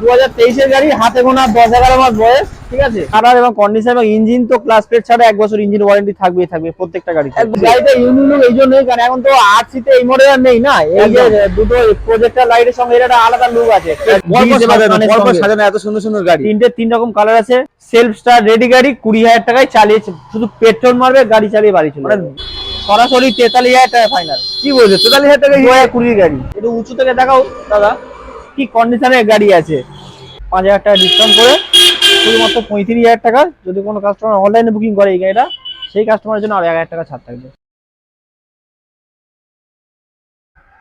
দু হাজার তেইশের গাড়ি হাতে গোনা দশ এগারো মাস বয়স ঠিক আছে? কালার এবং কন্ডিশন এবং ইঞ্জিন তো ক্লাস প্লেট ছাড়া এক বছর ইঞ্জিন ওয়ারেন্টি থাকবেই থাকবে প্রত্যেকটা গাড়ি গাড়িটা ইউনিক এই জন্যই কারণ এখন তো আরসিতে এই মডেল আর নেই না? এই যে দুটো প্রজেক্টর লাইটের সঙ্গে এটা আলাদা লুক আছে। সাজানো এত সুন্দর সুন্দর গাড়ি। তিনটে তিন রকম কালার আছে। সেলফ স্টার রেডি গাড়ি কুড়ি হাজার টাকায় চালিয়েছে। শুধু পেট্রোল মারবে গাড়ি চালিয়ে বাড়ি চলে সরাসরি তেতাল্লিশ হাজার টাকা ফাইনাল কি বলছো? তেতাল্লিশ হাজার টাকা কুড়ির গাড়ি। একটু উঁচু থেকে দেখাও দাদা। কি কন্ডিশনের গাড়ি আছে? পাঁচ হাজার টাকা ডিসকাউন্ট করে শুধুমাত্র পঁয়ত্রিশ হাজার টাকা যদি কোনো কাস্টমার অনলাইনে বুকিং করে এই গাড়িটা সেই কাস্টমারের জন্য আর এক হাজার টাকা ছাড় থাকবে।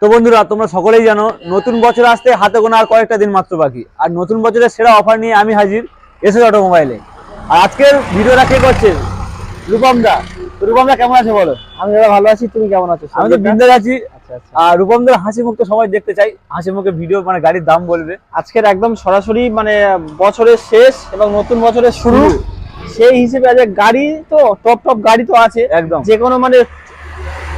তো বন্ধুরা তোমরা সকলেই জানো নতুন বছর আসতে হাতে গোনা আর কয়েকটা দিন মাত্র বাকি। আর নতুন বছরের সেরা অফার নিয়ে আমি হাজির এসএস অটোমোবাইলে। আর আজকের ভিডিওটা কে করছে? রূপম দা রূপম দা কেমন আছে বলো? আমি দাদা ভালো আছি তুমি কেমন আছো? আমি তো বিন্দাস আছি। আর রূপম দার হাসি মুখ তো সবাই দেখতে চাই। হাসি মুখে ভিডিও মানে গাড়ির দাম বলবে। আজকের একদম সরাসরি মানে বছরের শেষ এবং নতুন বছরের শুরু। সেই হিসেবে আজ গাড়ি তো টপ টপ গাড়ি তো আছে। একদম। যে কোনো মানে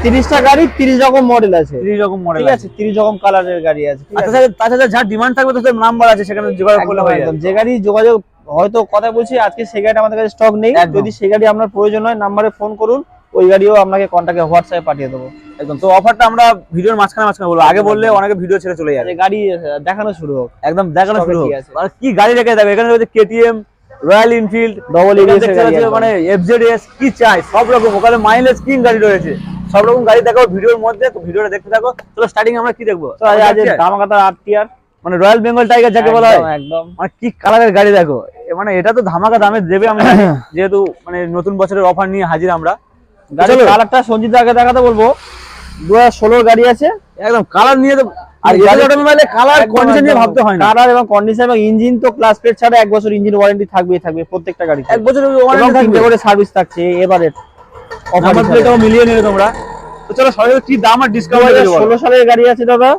তিরিশটা গাড়ি তিরিশ রকম মডেল আছে। তিরিশ রকম মডেল আছে তিরিশ রকম কালারের গাড়ি আছে। আর আছে? তাছাড়া যার ডিমান্ড থাকবে তাদের নাম্বার আছে সেখানে যোগাযোগ করলে একদম হয়ে যে গাড়ি যোগাযোগ হয়তো কথা বলছি আজকে সেই গাড়িটা আমাদের কাছে স্টক নেই। যদি সেই গাড়ি আপনার প্রয়োজন হয় নাম্বারে ফোন করুন। ওই গাড়িও আপনাকে কন্ট্যাক্টে হোয়াটসঅ্যাপে পাঠিয়ে দেবো। একদম তো অফারটা আমরা ভিডিওর মাঝখানে মাঝখানে বলব। আগে বললে অনেকে ভিডিও ছেড়ে চলে যাবে। গাড়ি দেখানো শুরু হোক। একদম দেখানো শুরু হোক। কি আর কি গাড়ি রেখে দেবে এখানে রয়েছে কেটিএম রয়্যাল এনফিল্ড ডবল মানে এফজেডএস কি চাই? সব রকম। ওখানে মাইলেজ কিং গাড়ি রয়েছে। সব রকম গাড়ি দেখো ভিডিওর মধ্যে। তো ভিডিওটা দেখতে থাকো। চলো স্টার্টিং আমরা কি দেখব? তো আজ আজ ধামাকাতা আট টিয়ার মানে রয়্যাল বেঙ্গল টাইগার যাকে বলা হয়? একদম মানে কি কালারের গাড়ি দেখো? মানে এটা তো ধামাকা দামে দেবে আমি যেহেতু মানে নতুন বছরের অফার নিয়ে হাজির আমরা। গাড়ির। কালারটা সঞ্জিত আগে দেখাতে বলব। দু হাজার গাড়ি আছে। একদম কালার নিয়ে তো আর গাড়ি- অটোমোবাইলে কালার কন্ডিশন নিয়ে ভাবতে হয় না। কালার এবং কন্ডিশন এবং ইঞ্জিন তো ক্লাস প্লেট ছাড়া এক বছর ইঞ্জিন ওয়ারেন্টি থাকবেই থাকবে প্রত্যেকটা গাড়ি এক বছর এবং তিনটে করে সার্ভিস থাকছে এবারে নাম্বার প্লেটও মিলিয়ে নিলে তোমরা। তো চলো সবাই কি দাম আর ডিসকাউন্ট ষোলো সালের গাড়ি আছে দাদা।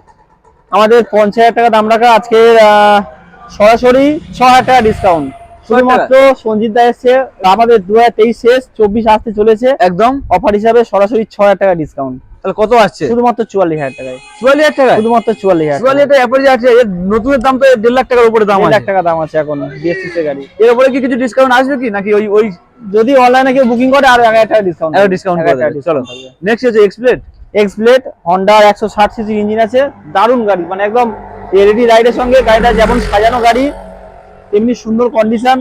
আমাদের পঞ্চাশ হাজার টাকা দাম রাখা। আজকে সরাসরি ছ হাজার টাকা ডিসকাউন্ট শুধুমাত্র সঞ্জিত দা এসছে আমাদের দু হাজার তেইশ শেষ চব্বিশ আসতে চলেছে। একদম। অফার হিসাবে সরাসরি ছ হাজার টাকা ডিসকাউন্ট তাহলে কত আসছে? শুধুমাত্র চুয়াল্লিশ হাজার টাকায়। চুয়াল্লিশ হাজার টাকা শুধুমাত্র চুয়াল্লিশ হাজার চুয়াল্লিশ হাজার অ্যাপারেজ আছে। এর নতুনের দাম তো দেড় লাখ টাকার উপরে দাম আছে লাখ টাকা দাম আছে এখন বিএসসি গাড়ি। এর উপরে কি কিছু ডিসকাউন্ট আসবে কি? নাকি ওই ওই যদি অনলাইনে কেউ বুকিং করে আরও এক হাজার টাকা ডিসকাউন্ট আরও ডিসকাউন্ট করে চলো। নেক্সট হচ্ছে এক্সপ্লেট এক্স ব্লেড হন্ডার একশো ষাট সিসি ইঞ্জিন আছে। দারুণ গাড়ি। মানে একদম এলইডি লাইটের সঙ্গে গাড়িটা যেমন সাজানো গাড়ি তেমনি সুন্দর কন্ডিশন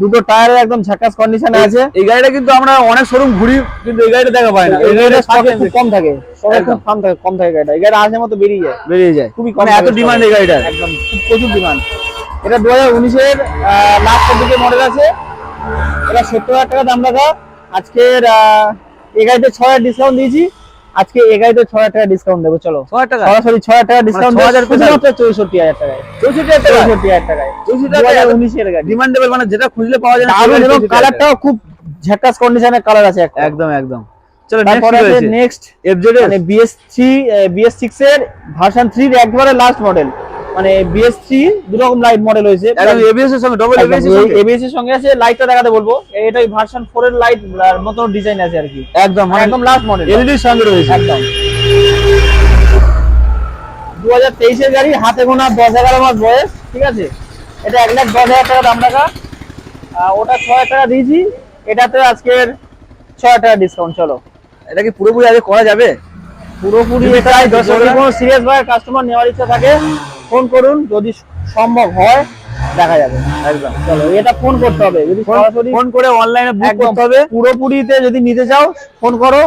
দুটো টায়ারের একদম ঝাকাস কন্ডিশনে আছে। এই গাড়িটা কিন্তু আমরা অনেক শোরুম ঘুরি কিন্তু এই গাড়িটা দেখা পাই না। এই গাড়িটা গাড়িটা থাকে খুব কম থাকে সবাই একদম। খুব কম থাকে কম থাকে গাড়িটা। এই গাড়িটা আসে মতো বেরিয়ে যায়। বেরিয়ে যায়। খুবই কম মানে এত ডিমান্ড এই এ। গাড়িটার। একদম খুব প্রচুর ডিমান্ড এটা দু হাজার উনিশের লাস্টের দিকে মডেল আছে। এটা সত্তর হাজার টাকা দাম রাখা। আজকের এই গাড়িতে ছ হাজার ডিসকাউন্ট দিয়েছি। আজকে এই গাড়িতে ছয় হাজার টাকা ডিসকাউন্ট দেবো চলো। ছ টাকা? সরাসরি ছয় হাজার টাকা ডিসকাউন্ট 6,000 পেছাল। শুধুমাত্র চৌষট্টি হাজার টাকায়। চৌষট্টি হাজার টাকা চৌষট্টি হাজার টাকায়। চৌষট্টি হাজার হাজার উনিশের গাড়ি। ডিমান্ডেবল মানে যেটা খুঁজলে পাওয়া যায় না এবং কালারটাও খুব ঝাকাস কন্ডিশনের কালার আছে একদম একদম। চলো তারপরে আছে নেক্সট এফজেড মানে বিএস থ্রি বিএস সিক্স এর ভার্সন থ্রির একবারে লাস্ট মডেল মানে বিএস থ্রি দু রকম লাইট মডেল হয়েছে। এবিএস এর সঙ্গে ডবল এবিএস এবিএস এর সঙ্গে? আছে লাইটটা দেখাতে বলব। এটা ভার্সন ফোর এর লাইট মতো ডিজাইন আছে আর কি। একদম মানে একদম লাস্ট মডেল এলইডি সঙ্গে রয়েছে। একদম। দু হাজার তেইশের গাড়ি হাতে গোনা দশ এগারো মাস বয়স ঠিক আছে? এটা এক লাখ দশ হাজার টাকা দাম রাখা। ওটা ছ হাজার টাকা দিয়েছি। এটাতে আজকের ছ হাজার টাকা ডিসকাউন্ট চলো। এটা কি পুরোপুরি আগে করা যাবে? পুরোপুরি এটা যদি কোনো সিরিয়াস ভাবে কাস্টমার নেওয়ার ইচ্ছা থাকে ফোন করুন যদি সম্ভব হয় দেখা যাবে। একদম। চলো এটা ফোন করতে হবে। যদি সরাসরি ফোন করে অনলাইনে বুক করতে হবে। পুরোপুরিতে যদি নিতে চাও ফোন করো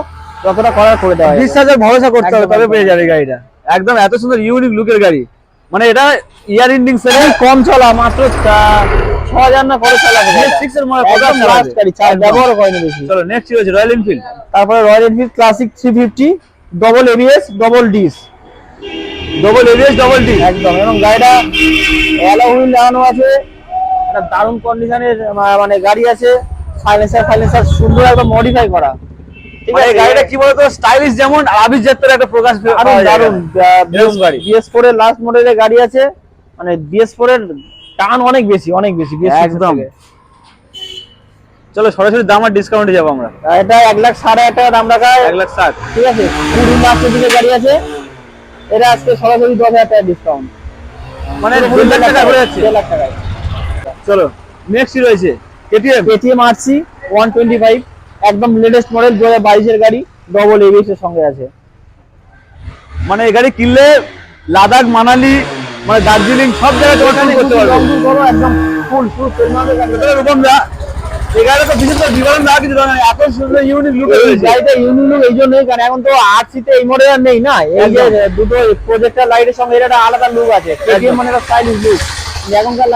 যতটা করার করে দেওয়া। বিশ্বাসের ভরসা করতে হবে তবে পেয়ে যাবে গাড়িটা। একদম এত সুন্দর ইউনিক লুকের গাড়ি। মানে এটা ইয়ার ইন্ডিং সেভেন। কম চলা মাত্র ছ হাজার না করে চলা সিক্স এর মনে একদম লাস্ট গাড়ি চার ব্যবহার করেনি বেশি। চলো নেক্সট হচ্ছে রয়্যাল এনফিল্ড তারপরে Royal Enfield classic three fifty double ABS double disc double ABS double D একদম এবং গাড়িটা অ্যালো হুইল লাগানো আছে। একটা দারুণ কন্ডিশনের মানে গাড়ি আছে সাইলেন্সার ফাইলেন্সার সুন্দর একদম মডিফাই করা। ঠিক মানে আছে? এই গাড়িটা কি বলতো? স্টাইলিশ যেমন আর আভিজাত্যের একটা প্রকাশ দারুণ দারুণ। গাড়ি। বিএস ফোর এর লাস্ট মডেলের গাড়ি আছে। মানে বিএস ফোর এর টান অনেক বেশি অনেক বেশি BS6 একদম। চলো সরাসরি দাম আর ডিসকাউন্টে যাব আমরা। এটা এক লাখ সাড়ে এক টাকা দাম রাখা। এক লাখ ষাট। ঠিক আছে? কুড়ি লাস্টের দিকে গাড়ি আছে। এটা আজকে সরাসরি দশ হাজার টাকা ডিসকাউন্ট মানে দেড় লাখ টাকা করে যাচ্ছে দেড় লাখ টাকায় চলো নেক্সট রয়েছে KTM KTM RC one twenty five একদম লেটেস্ট মডেল দু হাজার বাইশের গাড়ি ডবল এবিএস এর সঙ্গে আছে মানে এই গাড়ি কিনলে লাদাখ মানালি মানে দার্জিলিং সব জায়গায় তোমার করতে পারবে একদম ফুল ফুল রূপম দা এই তো বিশেষ করে বিবরণ না কিছু দরকার এত সুন্দর ইউনিক লুক গাড়িটা ইউনিক লুক এই জন্যই কারণ এখন তো আরসিতে এই মডেল আর নেই না? এই যে দুটো প্রজেক্টর লাইটের সঙ্গে এর একটা আলাদা লুক আছে। কেটিএম মানে একটা স্টাইলিশ লুক এখনকার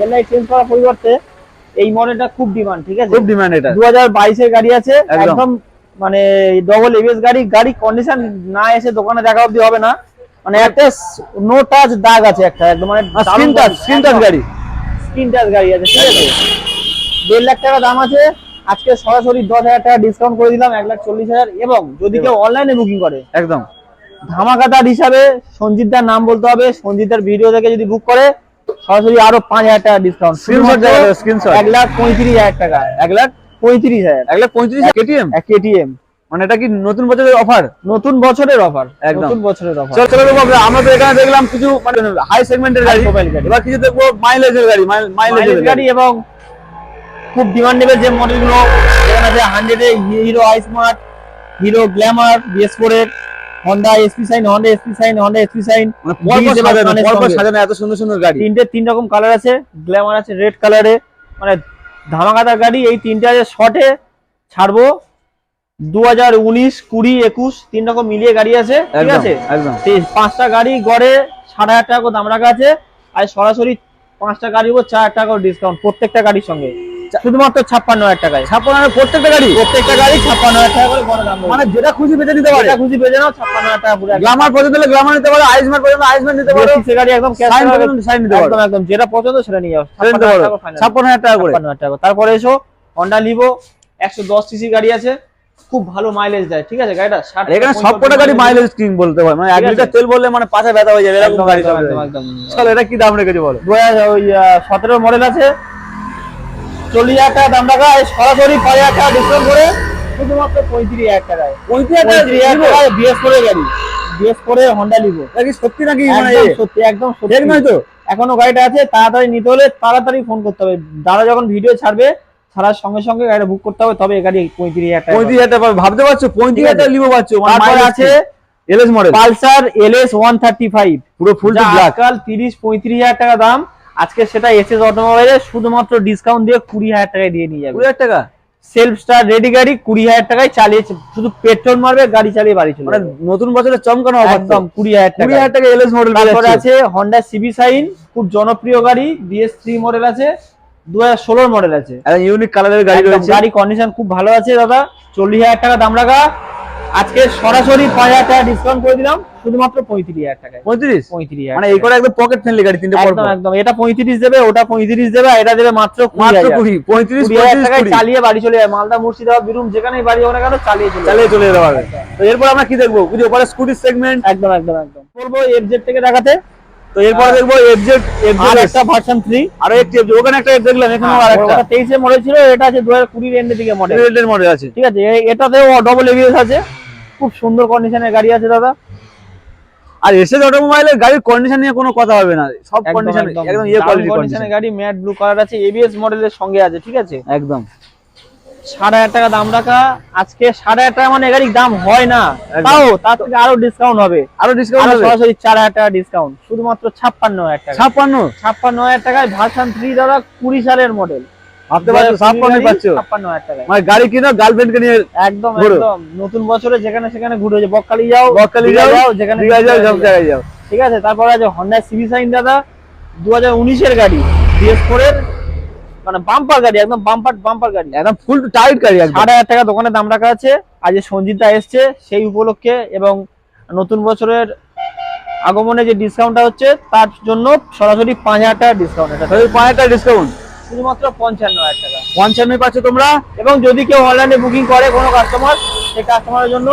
হেডলাইট চেঞ্জ করার পরিবর্তে এই মডেলটা খুব ডিমান্ড ঠিক আছে? খুব ডিমান্ড এটা। দু হাজার গাড়ি আছে একদম। একদম মানে ডবল এবিএস গাড়ি গাড়ি কন্ডিশন না এসে দোকানে দেখা অব্দি হবে না। মানে একটা নো টাচ দাগ আছে একটা একদম মানে স্ক্রিন টাচ স্ক্রিন টাচ গাড়ি। স্ক্রিন টাচ গাড়ি আছে ঠিক আছে? দেড় লাখ টাকা দাম আছে। আজকে সরাসরি দশ হাজার টাকা ডিসকাউন্ট করে দিলাম এক লাখ চল্লিশ হাজার। এবং যদি কেউ অনলাইনে বুকিং করে একদম। ধামাকাদার হিসাবে সঞ্জিতদার নাম বলতে হবে। সঞ্জিতদার ভিডিও দেখে যদি বুক করে সরাসরি আরও পাঁচ হাজার টাকা ডিসকাউন্ট এক লাখ পঁয়ত্রিশ হাজার টাকা। এক লাখ পঁয়ত্রিশ হাজার। এক লাখ পঁয়ত্রিশ কেটিএম কেটিএম মানে এটা কি নতুন বছরের অফার নতুন বছরের অফার একদম। নতুন বছরের অফার চলো চলো রূপম আমরা। তো এখানে দেখলাম কিছু মানে হাই সেগমেন্টের গাড়ি। এবার কিছু দেখব মাইলেজের গাড়ি মাইলেজের গাড়ি এবং খুব ডিমান্ডেবল যে মডেলগুলো যেখানে আছে হান্ড্রেডে Hero i Smart Hero Glamour BS four এর Honda SP Shine Honda SP Shine Honda SP Shine সাজানো এত সুন্দর সুন্দর গাড়ি। তিনটে তিন রকম কালার আছে গ্ল্যামার আছে রেড কালারে মানে ধামাকাদার গাড়ি এই তিনটে আছে শর্টে ছাড়বো। দু হাজার উনিশ কুড়ি একুশ তিন রকম মিলিয়ে গাড়ি আছে ঠিক আছে? পাঁচটা গাড়ি গড়ে সাড়ে হাজার টাকা করে দাম রাখা আছে। আর সরাসরি পাঁচটা গাড়ির উপর চার হাজার টাকা ডিসকাউন্ট প্রত্যেকটা গাড়ির সঙ্গে। শুধুমাত্র ছাপ্পান্ন হাজার টাকায়। ছাপ্পান্ন হাজার প্রত্যেকটা গাড়ি? প্রত্যেকটা গাড়ি ছাপ্পান্ন হাজার টাকা করে গড়ে দাম মানে যেটা খুশি বেঁচে নিতে পারে। খুশি বেজে নাও ছাপ্পান্ন হাজার টাকা পুরো গ্লামার পর্যন্ত হলে গ্লামার নিতে পারো আইসম্যান পর্যন্ত আইসম্যান নিতে পারো। সে গাড়ি একদম cash সাইন নিতে পারো। একদম একদম। যেটা পছন্দ সেটা নিয়ে যাও। ছাপ্পান্ন হাজার টাকা করে ছাপ্পান্ন হাজার টাকা তারপরে এসো হন্ডা লিভো একশো দশ সিসি গাড়ি আছে। খুব ভালো মাইলেজ দেয় ঠিক আছে গাড়িটা? এখানে সবকটা গাড়ি মাইলেজ স্কিম বলতে হয়। মানে এক লিটার তেল বললে মানে পাশে ব্যথা হয়ে যাবে এরকম গাড়ি। চলো। এটা কি দাম রেখেছে বলো? দু হাজার ওই সতেরো মডেল আছে। চল্লিশ হাজার টাকা দাম রাখা সরাসরি পাঁচ হাজার টাকা ডিসকাউন্ট করে শুধুমাত্র পঁয়ত্রিশ হাজার টাকায়। পঁয়ত্রিশ হাজার টাকায় বিএস ফোর গাড়ি। বিএস ফোর হন্ডা লিভো এটা কি সত্যি নাকি মানে সত্যি একদম সত্যি। নয় তো? এখনও গাড়িটা আছে তাড়াতাড়ি নিতে হলে তাড়াতাড়ি ফোন করতে হবে। দাদা যখন ভিডিও ছাড়বে ছাড়ার সঙ্গে সঙ্গে গাড়িটা বুক করতে হবে তবে গাড়ি পঁয়ত্রিশ হাজার টাকা পঁয়ত্রিশ হাজার টাকা ভাবতে পারছ? পঁয়ত্রিশ হাজার টাকা লিবো পাচ্ছ? তারপরে আছে LS model Pulsar LS one thirty five পুরো ফুল আজকাল তিরিশ পঁয়ত্রিশ হাজার টাকা দাম। আজকে সেটা এসএস অটোমোবাইলে শুধুমাত্র ডিসকাউন্ট দিয়ে কুড়ি হাজার টাকায় দিয়ে নিয়ে যাবে। কুড়ি হাজার টাকা? সেলফ স্টার রেডি গাড়ি কুড়ি হাজার টাকায় চালিয়ে শুধু পেট্রোল মারবে গাড়ি চালিয়ে বাড়ি চলে মানে। নতুন বছরের চমকানো অফার একদম কুড়ি হাজার কুড়ি টাকা হাজার টাকা এলএস মডেল তারপরে আছে হন্ডা সিবি সাইন খুব জনপ্রিয় গাড়ি বিএস থ্রি মডেল আছে দু হাজার ষোলোর মডেল আছে। ইউনিক কালারের গাড়ি রয়েছে। গাড়ি কন্ডিশন খুব ভালো আছে দাদা। চল্লিশ হাজার টাকা দাম রাখা আজকে সরাসরি পাঁচ হাজার টাকা ডিসকাউন্ট করে দিলাম শুধুমাত্র পঁয়ত্রিশ হাজার টাকায়। পঁয়ত্রিশ? পঁয়ত্রিশ মানে এই করে একদম পকেট ফ্রেন্ডলি গাড়ি তিনটে একদম একদম। এটা পঁয়ত্রিশ দেবে ওটা পঁয়ত্রিশ দেবে এটা দেবে মাত্র মাত্র কুড়ি পঁয়ত্রিশ টাকায় চালিয়ে বাড়ি চলে যায়। মালদা মুর্শিদাবাদ বীরভূম যেখানেই বাড়ি যাব না কেন চালিয়ে চলে যাবে। চালিয়ে চলে যেতে পারবে তো এরপর আমরা কি দেখব? কিছু ওপরে স্কুটি সেগমেন্ট একদম একদম একদম। বলব এফজেড থেকে দেখাতে। তো এরপর দেখব এফজেড আর এফজেড একটা ভার্সন থ্রি আরও একটি FZ, ওখানে একটা দেখলাম এখানেও আর একটা তেইশে মডেল ছিল এটা আছে দু হাজার কুড়ির এন্ডের দিকে মডেল রেডের মডেল আছে। ঠিক আছে এটাতেও ডবল এবিএস আছে। খুব সুন্দর কন্ডিশনের গাড়ি আছে দাদা। আর এসএস অটোমোবাইলের গাড়ির কন্ডিশন নিয়ে কোনো কথা হবে না। সব কন্ডিশন একদম। ইয়ে কোয়ালিটি কন্ডিশনের গাড়ি ম্যাট ব্লু কালার আছে এবিএস মডেলের সঙ্গে আছে ঠিক আছে? একদম। সাড়ে হাজার টাকা দাম রাখা আজকে সাড়ে হাজার টাকা মানে গাড়ির দাম হয় না। তাও তার থেকে আরও ডিসকাউন্ট হবে। আরও ডিসকাউন্ট হবে? সরাসরি চার হাজার টাকা ডিসকাউন্ট শুধুমাত্র ছাপ্পান্ন হাজার টাকা। ছাপ্পান্ন? ছাপ্পান্ন হাজার টাকায় ভার্সন থ্রি দাদা কুড়ি সালের মডেল ভাবতে পারছ ছাপ্পান্ন পাচ্ছ ছাপ্পান্ন হাজার টাকায়। মানে গাড়ি কিনো গার্লফ্রেন্ডকে নিয়ে একদম একদম। নতুন বছরে যেখানে সেখানে ঘুরে বকখালি যাও বকখালি যাও যেখানে যাও সব জায়গায় যাও। ঠিক আছে তারপরে আছে হন্ডা সিবি সাইন দাদা দু হাজার উনিশের গাড়ি বিএস ফোর এর মানে বাম্পার গাড়ি একদম বাম্পার বাম্পার গাড়ি। একদম ফুল টাইট গাড়ি একদম। সাড়ে হাজার টাকা দোকানে দাম রাখা আছে। আজ সঞ্জিতা এসছে সেই উপলক্ষে এবং নতুন বছরের আগমনে যে ডিসকাউন্টটা হচ্ছে তার জন্য সরাসরি পাঁচ হাজার টাকা ডিসকাউন্ট এটা। পাঁচ হাজার ডিসকাউন্ট শুধুমাত্র পঞ্চান্ন হাজার টাকা। পঞ্চান্ন পাচ্ছ তোমরা? এবং যদি কেউ অনলাইনে বুকিং করে কোনো কাস্টমার সেই কাস্টমারের জন্য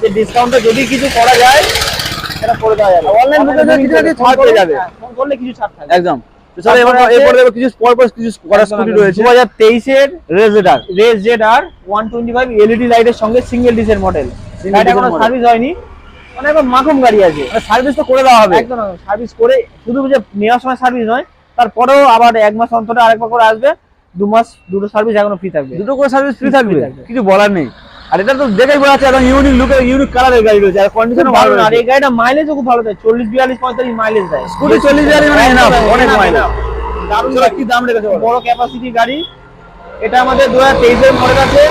যে ডিসকাউন্টটা যদি কিছু করা যায় সেটা করে দেওয়া যাবে। booking এ কিছু ছাড় পেয়ে যাবে। করলে কিছু ছাড় থাকবে। একদম। কিছু এলইডি লাইটের সঙ্গে সিঙ্গেল ডিসের মডেল কোনো সার্ভিস হয়নি। মানে একদম মাখম গাড়ি আছে। মানে সার্ভিস তো করে দেওয়া হবে। একদম সার্ভিস করে শুধু যে নেওয়ার সময় সার্ভিস নয় তারপরেও আবার এক মাস অন্তরে আরেকবার করে আসবে দু মাস দুটো সার্ভিস এখনও ফ্রি থাকবে। দুটো করে সার্ভিস ফ্রি থাকবে। কিছু বলার নেই। আর এটা তো দেখেই বোঝা যাচ্ছে একদম ইউনিক লুকের ইউনিক কালারের গাড়ি রয়েছে আর কন্ডিশনও খুব ভালো আর এই গাড়িটা মাইলেজও খুব ভালো দেয় চল্লিশ বিয়াল্লিশ পঁয়তাল্লিশ মাইলেজ দেয়। স্কুটি চল্লিশ হাজার মানে enough, অনেক enough। দারুণ কি দাম রেখেছে বলো? বড় ক্যাপাসিটি গাড়ি। এটা আমাদের দু হাজার তেইশের মডেল আছে।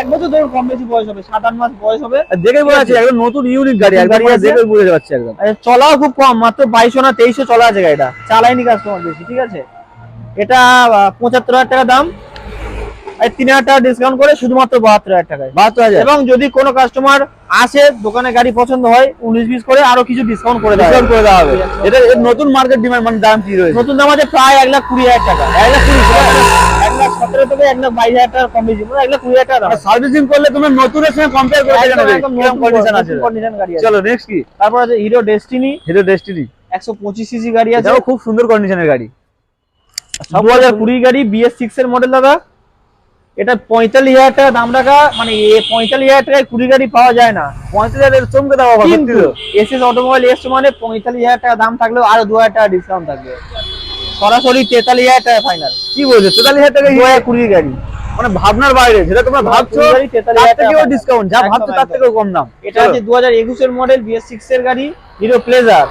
এক বছর ধরুন কম বেশি বয়স হবে সাত আট মাস বয়স হবে। আর বোঝা যাচ্ছে একদম নতুন ইউনিক গাড়ি নতুন একদম গাড়ি আছে। দেখেই বোঝা যাচ্ছে একদম। চলাও খুব কম মাত্র বাইশশো না তেইশশো চলা আছে গাড়িটা। চালাইনি কাস্টমার বেশি ঠিক আছে? এটা পঁচাত্তর হাজার টাকা দাম। তিন হাজার টাকা ডিসকাউন্ট করে শুধুমাত্র বাহাত্তর হাজার টাকায়। বাহাত্তর হাজার? এবং যদি কোনো কাস্টমার আসে দোকানে গাড়ি পছন্দ হয় উনিশ বিশ করে আরও কিছু ডিসকাউন্ট করে দেওয়া ডিসকাউন্ট হবে। করে দেওয়া হবে। এটা নতুন মার্কেট ডিমান্ড মানে দাম কি রয়েছে? নতুন দাম আছে প্রায় এক লাখ কুড়ি হাজার টাকা। এক লাখ কুড়ি সতেরো থেকে এক লাখ বাইশ হাজার টাকা কম বেশি মানে এক লাখ কুড়ি হাজার টাকা সার্ভিসিং করলে তোমরা নতুনের সঙ্গে কম্পেয়ার করে দেখে একদম নেবে। একদম কীরকম কন্ডিশন আছে। কন্ডিশন গাড়ি চলো নেক্সট কি? তারপর আছে হিরো ডেস্টিনি হিরো ডেস্টিনি একশো পঁচিশ সিসি গাড়ি আছে। খুব সুন্দর কন্ডিশনের গাড়ি। দু হাজার কুড়ি গাড়ি বিএস সিক্স এর মডেল দাদা। এটা পঁয়তাল্লিশ হাজার টাকা দাম রাখা। মানে পঁয়তাল্লিশ হাজার টাকায় কুড়ি গাড়ি পাওয়া যায় না। পঁয়ত্রিশ হাজার চমকে দেওয়া কিন্তু এস এস অটোমোবাইল এসছে মানে পঁয়তাল্লিশ হাজার টাকা দাম থাকলেও আরও দু হাজার টাকা ডিসকাউন্ট থাকবে। সরাসরি তেতাল্লিশ হাজার টাকা ফাইনাল কি বলছো? তেতাল্লিশ হাজার টাকা দু হাজার কুড়ি গাড়ি। মানে ভাবনার বাইরে যেটা তোমরা ভাবছ? তার থেকেও ডিসকাউন্ট যা ভাবছ তার। থেকেও কম দাম। এটা হচ্ছে দু হাজার একুশের মডেল বিএস সিক্স এর গাড়ি হিরো প্লেজার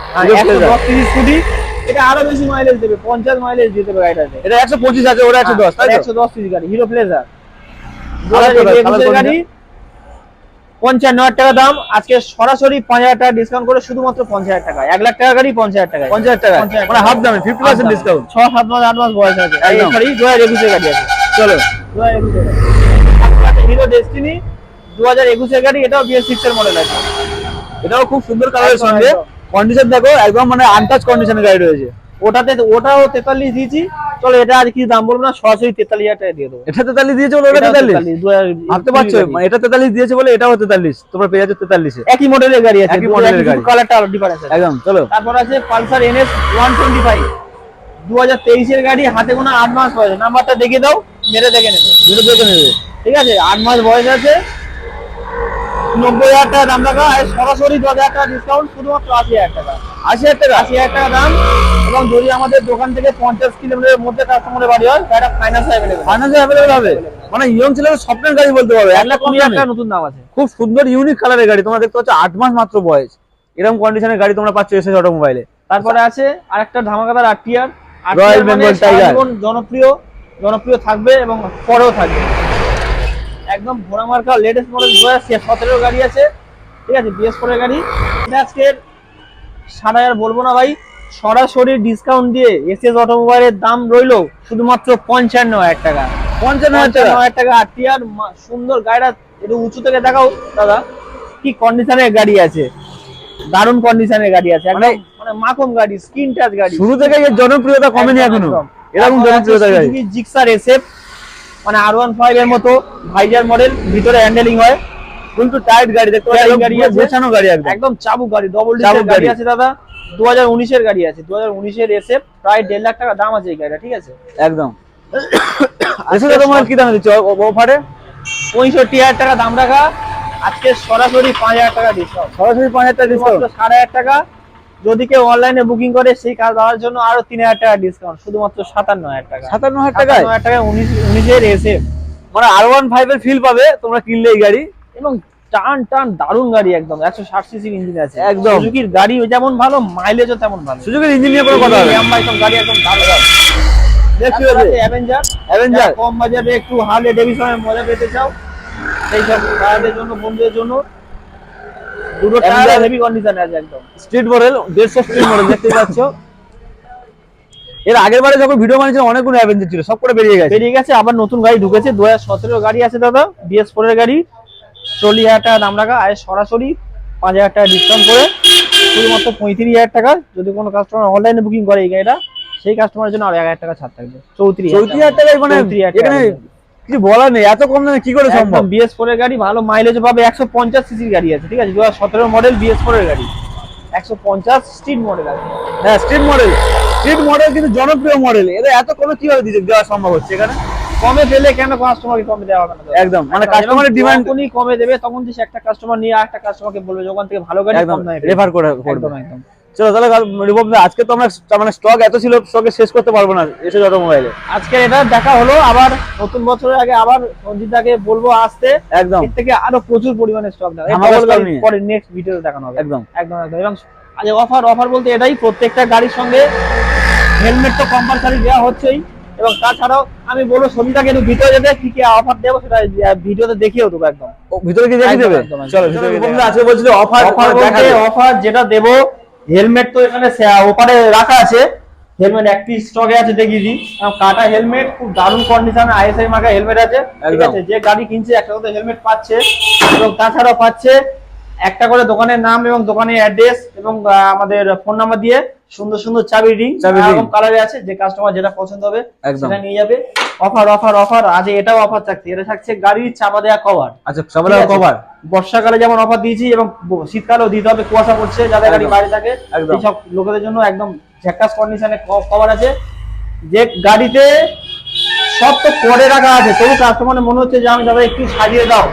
তিরিশ স্কুটি এটা আরও বেশি মাইলেজ দেবে পঞ্চাশ মাইলেজ দিতে হবে গাড়িটাতে। এটা একশো পঁচিশ আছে ওটা একশো দশ একশো দশ সিসি গাড়ি হিরো প্লেজার কোনটা? Colour কোনটা? গাড়ি পঞ্চান্ন হাজার টাকা দাম। আজকে সরাসরি পাঁচ হাজার টাকা ডিসকাউন্ট করে শুধুমাত্র পঞ্চাশ হাজার টাকা। এক লাখ টাকা গাড়ি পঞ্চাশ হাজার টাকা পঞ্চাশ টাকা পঞ্চাশ হাজার মানে হাফ দামে ফিফটি পার্সেন্ট ডিসকাউন্ট ছ সাত মাস আট মাস বয়স আছে। সরি দু হাজার একুশের গাড়ি আছে। চলো। দু হাজার একুশের হিরো ডেস্টিনি দু হাজার একুশের গাড়ি এটাও বিএস সিক্স এর মডেল আছে। এটাও খুব সুন্দর কালারের সঙ্গে। কন্ডিশন দেখো একদম মানে আনটাচ কন্ডিশনের গাড়ি রয়েছে। ওটাতে ওটাও তেতাল্লিশ দিয়েছি। চলো এটা আর কি দাম বলব না সরাসরি তেতাল্লিশ হাজার টাকা দিয়ে দেবো। এটা তেতাল্লিশ দিয়েছে বলে ওটা তেতাল্লিশ? 43, 2000 ভাবতে পারছ? এটা তেতাল্লিশ দিয়েছে বলে এটাও তেতাল্লিশ তোমরা পেয়ে যাচ্ছ তেতাল্লিশে। একই মডেলের গাড়ি আছে একই মডেলের গাড়ি। কালারটা আলাদা ডিফারেন্স আছে। একদম চলো। তারপর আছে Pulsar NS one twenty five দু হাজার তেইশের গাড়ি হাতে কোনো আট মাস বয়স নাম্বারটা দেখে দাও মেরে দেখে নেবে। দুটো দেখে নেবে। ঠিক আছে আট মাস বয়স আছে নব্বই হাজার টাকা দাম রাখা। সরাসরি দশ হাজার টাকা ডিসকাউন্ট শুধুমাত্র আশি হাজার টাকা। আশি হাজার টাকা? আশি হাজার টাকা দাম। এবং যদি আমাদের দোকান থেকে পঞ্চাশ কিলোমিটারের মধ্যে কাস্টমারের বাড়ি হয় তাহলে ফাইন্যান্স অ্যাভেলেবেল ফাইন্যান্সে অ্যাভেলেবল হবে। মানে ইয়ং ছেলেদের স্বপ্নের গাড়ি বলতে পারবে। এক লাখ কুড়ি হাজার নতুন দাম আছে। খুব সুন্দর ইউনিক কালারের গাড়ি। তোমরা দেখতে পাচ্ছ আট মাস মাত্র বয়স। এরকম কন্ডিশনের গাড়ি তোমরা পাচ্ছ এসএস অটোমোবাইলে। তারপরে আছে আরেকটা ধামাকাদার আরটিআর Royal Bengal Tiger। জনপ্রিয় জনপ্রিয় থাকবে এবং পরেও থাকবে। একদম ঘোড়া মার্কা লেটেস্ট মডেল দু হাজার সতেরো গাড়ি আছে। ঠিক আছে বিএস ফোরের গাড়ি। আজকের সাত হাজার বলব না ভাই সরাসরি ডিসকাউন্ট দিয়ে এসএস অটোমোবাইলের দাম রইল শুধুমাত্র পঞ্চান্ন হাজার টাকা। পঞ্চান্ন হাজার টাকা? টাকা আরটিআর সুন্দর গাড়িটা একটু উঁচু থেকে দেখাও দাদা। কি কন্ডিশনের গাড়ি আছে? দারুণ কন্ডিশনের গাড়ি আছে। মানে- মানে মাখন গাড়ি স্কিন টাচ গাড়ি। শুরু থেকে এর জনপ্রিয়তা কমেনি এখনও। এরকম জনপ্রিয়তা গাড়ি। জিক্সার এসএফ মানে আর ওয়ান ফাইভ এর মতো ভাইজার মডেল ভিতরে হ্যান্ডেলিং হয়। কিন্তু টাইট গাড়ি দেখতে পাচ্ছ গাড়ি আছে। গোছানো গাড়ি একদম। একদম চাবুক গাড়ি ডবল চাবুক গাড়ি। আছে দাদা। দু এর গাড়ি আছে। দু হাজার উনিশের এসএফ প্রায় দেড় লাখ টাকা দাম আছে এই গাড়িটা ঠিক আছে? একদম। এসএস অটোমোবাইল কি দাম দিচ্ছ অফারে? পঁয়ষট্টি হাজার টাকা দাম রাখা। আজকে সরাসরি পাঁচ হাজার টাকা ডিসকাউন্ট সরাসরি পাঁচ হাজার টাকা ডিসকাউন্ট শুধুমাত্র সাড়ে হাজার টাকা। যদি কেউ অনলাইনে বুকিং করে সেই কাজ দেওয়ার জন্য আরও তিন হাজার টাকা ডিসকাউন্ট শুধুমাত্র সাতান্ন হাজার টাকা। সাতান্ন হাজার টাকা হাজার টাকায় উনিশ উনিশের এসএফ মানে আর ওয়ান ফাইভ এর ফিল পাবে তোমরা কিনলে এই গাড়ি। এবং টান টান দারুণ গাড়ি একদম। একশো ষাট সিসির ইঞ্জিন আছে। একদম। সুজুকির গাড়ি যেমন ভালো মাইলেজও তেমন ভালো। সুযোগের ইঞ্জিন নিয়ে কোনো কথা হবে গাড়ি একদম দারুণ। অ্যাভেঞ্জার অ্যাভেঞ্জার কম বাজারে একটু হার্লে ডেভিসনের মজা পেতে চাও সেই সব জন্য বন্ধুদের জন্য দুটো টায়ার হেভি কন্ডিশনে আছে একদম। স্ট্রিট মডেল দেড়শো স্ট্রিট মডেল দেখতে পাচ্ছ? এর আগের বারে যখন ভিডিও বানিয়েছিলাম অনেকগুলো অ্যাভেঞ্জার ছিল সব করে বেরিয়ে গেছে। বেরিয়ে গেছে আবার নতুন গাড়ি ঢুকেছে দু হাজার সতেরো গাড়ি আছে দাদা বিএস ফোরের গাড়ি চল্লিশ হাজার টাকা দাম রাখা আর সরাসরি পাঁচ হাজার টাকা ডিসকাউন্ট করে শুধুমাত্র পঁয়ত্রিশ হাজার টাকা যদি কোনো কাস্টমার অনলাইনে বুকিং করে এই গাড়িটা সেই কাস্টমারের জন্য আর এক হাজার টাকা ছাড় থাকবে। চৌত্রিশ হাজার টাকায় মানে টাকা এখানে দেবে। কিছু বলার নেই এত কম দামে কি করে সম্ভব? বিএস ফোর এর গাড়ি ভালো মাইলেজ পাবে একশো পঞ্চাশ সিসির গাড়ি আছে ঠিক আছে? দু হাজার সতেরো মডেল বিএস ফোর এর গাড়ি। একশো পঞ্চাশ স্ট্রিট মডেল আছে। হ্যাঁ স্ট্রিট মডেল স্ট্রিট মডেল কিন্তু জনপ্রিয় মডেল এদের এত কমে কীভাবে দিতে দেওয়া সম্ভব হচ্ছে এখানে? কমে পেলে কেন কাস্টমারকে কমে দেওয়া হবে না একদম মানে কাস্টমারের ডিমান্ড কমে দেবে তখন যে একটা কাস্টমার নিয়ে আরেকটা কাস্টমারকে বলবে ওখান থেকে ভালো গাড়ি একদম কম দামে রেফার করে একদম একদম। চলো তাহলে রিপোর্ট আজকে তো আমরা মানে স্টক এত ছিল স্টকে শেষ করতে পারব না এসে অটোমোবাইলে আজকে এটা দেখা হলো আবার নতুন বছরের আগে আবার সঞ্জিতাকে বলব আসতে। একদম। এর থেকে আরও প্রচুর পরিমাণে স্টক নিয়ে। পরে নেক্সট ভিডিওতে দেখানো হবে। একদম। একদম একদম। এবং আজ অফার অফার বলতে এটাই প্রত্যেকটা গাড়ির সঙ্গে হেলমেট তো কম্পালসারি দেওয়া হচ্ছেই। এবং তাছাড়াও আমি বলব সঞ্জিতাকে একটু ভিতরে যেতে কি কি অফার দেবো সেটা ভিডিওতে দেখিয়েও দেবো একদম। ভিতরে কি দেখে একদম, দেবে। চলো ভিতরে আজকে অফার অফার অফার যেটা দেবো হেলমেট তো এখানে ওপারে রাখা আছে। হেলমেট একটি পিস স্টকে আছে দেখিয়ে দিই কাটা হেলমেট খুব দারুণ কন্ডিশনে আইএসআই মার্কা হেলমেট আছে। ঠিক আছে যে গাড়ি কিনছে একটা করে হেলমেট পাচ্ছে এবং তাছাড়াও পাচ্ছে। একটা করে দোকানের নাম এবং দোকানের অ্যাড্রেস এবং আমাদের ফোন নাম্বার দিয়ে সুন্দর সুন্দর চাবি রিং এরকম কালারে আছে যে কাস্টমার যেটা পছন্দ হবে সেটা নিয়ে যাবে। অফার অফার অফার আজ এটাও অফার থাকছে। এটা থাকছে গাড়ির চাপা দেওয়া কভার আচ্ছা ঠিক আছে? কভার বর্ষাকালে যেমন অফার দিয়েছি এবং শীতকালেও দিতে হবে কুয়াশা পড়ছে যাদের গাড়ি। বাইরে থাকে। এইসব লোকেদের জন্য একদম ঝ্যাকাস কন্ডিশনে কভার আছে। যে গাড়িতে সব তো করে রাখা আছে তবু কাস্টমারের মনে হচ্ছে যে আমি দাদা একটু সাজিয়ে দাও।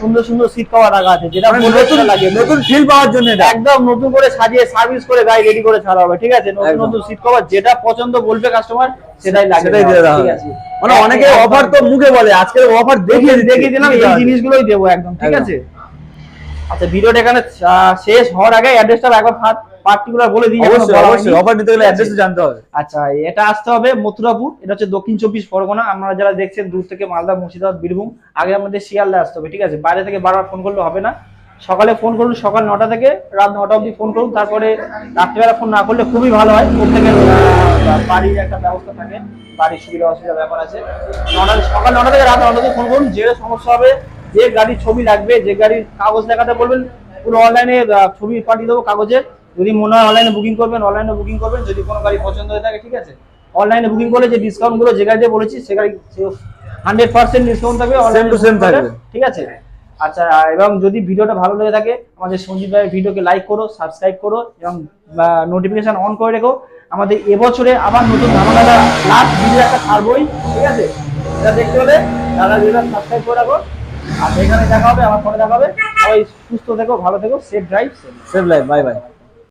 সুন্দর সুন্দর সিট কভার রাখা আছে যেটা মানে নতুন লাগে। নতুন ফিল পাওয়ার জন্য এটা। একদম নতুন করে সাজিয়ে সার্ভিস করে গাড়ি রেডি করে ছাড়া হবে ঠিক আছে? নতুন নতুন সিট কভার যেটা পছন্দ বলবে কাস্টমার সেটাই লাগে। সেটাই দিয়ে দেওয়া হবে, আছে। মানে অনেকে অফার তো মুখে বলে আজকে অফার দেখিয়ে। দেখিয়ে দিলাম এই জিনিসগুলোই দেবো একদম ঠিক আছে? আচ্ছা ভিডিওটা এখানে শেষ হওয়ার আগে অ্যাড্রেসটা একবার পার্টিকুলার বলে দিই অবশ্যই অফার নিতে গেলে অ্যাড্রেস জানতে হবে। আচ্ছা এটা আসতে হবে মথুরাপুর এটা হচ্ছে দক্ষিণ চব্বিশ পরগনা। আপনারা যারা দেখছেন দূর থেকে মালদা মুর্শিদাবাদ বীরভূম আগে আমাদের শিয়ালদা আসতে হবে ঠিক আছে? বাইরে থেকে বারবার ফোন করলে হবে না। সকালে ফোন করুন সকাল নটা থেকে রাত নটা অবধি ফোন করুন। তারপরে রাত্রিবেলা ফোন না করলে খুবই ভালো হয়। প্রত্যেকের বাড়ির একটা ব্যবস্থা থাকে। বাড়ির সুবিধা অসুবিধা ব্যাপার আছে। নটা সকাল নটা থেকে রাত নটা অবধি ফোন করুন। যে সমস্যা হবে যে গাড়ির ছবি লাগবে যে গাড়ির কাগজ দেখাতে বলবেন পুরো অনলাইনে ছবি পাঠিয়ে দেবো কাগজের যদি মনে হয় অনলাইনে বুকিং করবেন অনলাইনে বুকিং করবেন যদি কোনো গাড়ি পছন্দ হয়ে থাকে ঠিক আছে? অনলাইনে বুকিং করলে যে ডিসকাউন্টগুলো যে গাড়িতে বলেছি সে গাড়ি হান্ড্রেড পার্সেন্ট ডিসকাউন্ট থাকবে Same টু same থাকবে। ঠিক আছে? আচ্ছা এবং যদি ভিডিওটা ভালো লেগে থাকে আমাদের সঞ্জিত ভাইয়ের ভিডিওকে লাইক করো সাবস্ক্রাইব করো এবং নোটিফিকেশন অন করে রেখো। আমাদের এবছরে আবার নতুন ধামাকাটা লাস্ট ভিডিও একটা ছাড়বই ঠিক আছে? এটা দেখতে হলে দাদা ভিডিওটা সাবস্ক্রাইব করে রাখো। আর এখানে দেখা হবে আমার পরে দেখা হবে। সবাই সুস্থ থেকো ভালো থেকো safe drive safe life bye bye